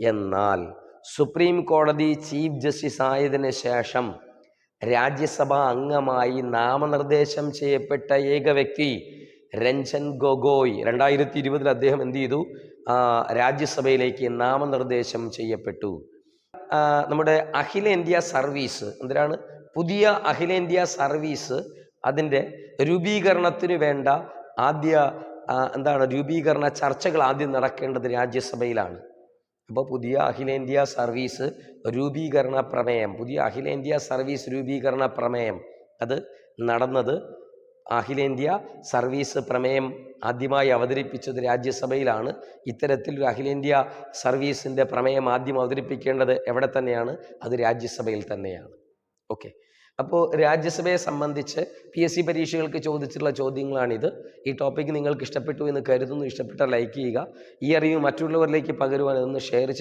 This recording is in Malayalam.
എന്നാൽ സുപ്രീം കോടതി ചീഫ് ജസ്റ്റിസ് ആയതിനു ശേഷം രാജ്യസഭ അംഗമായി നാമനിർദ്ദേശം ചെയ്യപ്പെട്ട ഏക വ്യക്തി രഞ്ജൻ ഗൊഗോയ്. രണ്ടായിരത്തി ഇരുപതിൽ അദ്ദേഹം എന്ത് ചെയ്തു? രാജ്യസഭയിലേക്ക് നാമനിർദ്ദേശം ചെയ്യപ്പെട്ടു. നമ്മുടെ അഖിലേന്ത്യാ സർവീസ് എന്തിനാണ്? പുതിയ അഖിലേന്ത്യാ സർവീസ് അതിന്റെ രൂപീകരണത്തിന് വേണ്ട ആദ്യ എന്താണ് രൂപീകരണ ചർച്ചകൾ ആദ്യം നടക്കേണ്ടത് രാജ്യസഭയിലാണ്. അപ്പോൾ പുതിയ അഖിലേന്ത്യാ സർവീസ് രൂപീകരണ പ്രമേയം. പുതിയ അഖിലേന്ത്യാ സർവീസ് രൂപീകരണ പ്രമേയം. അത് നടന്നത് അഖിലേന്ത്യാ സർവീസ് പ്രമേയം ആദ്യമായി അവതരിപ്പിച്ചത് രാജ്യസഭയിലാണ്. ഇത്തരത്തിലൊരു അഖിലേന്ത്യാ സർവീസിന്റെ പ്രമേയം ആദ്യം അവതരിപ്പിക്കേണ്ടത് എവിടെ തന്നെയാണ്? അത് രാജ്യസഭയിൽ തന്നെയാണ്. ഓക്കെ. അപ്പോൾ രാജ്യസഭയെ സംബന്ധിച്ച് പി എസ് സി പരീക്ഷകൾക്ക് ചോദിച്ചിട്ടുള്ള ചോദ്യങ്ങളാണിത്. ഈ ടോപ്പിക് നിങ്ങൾക്ക് ഇഷ്ടപ്പെട്ടു എന്ന് കരുതുന്നു. ഇഷ്ടപ്പെട്ടാൽ ലൈക്ക് ചെയ്യുക. ഈ അറിവ് മറ്റുള്ളവരിലേക്ക് പകരുവാൻ ഇതൊന്ന് ഷെയർ ചെയ്യുക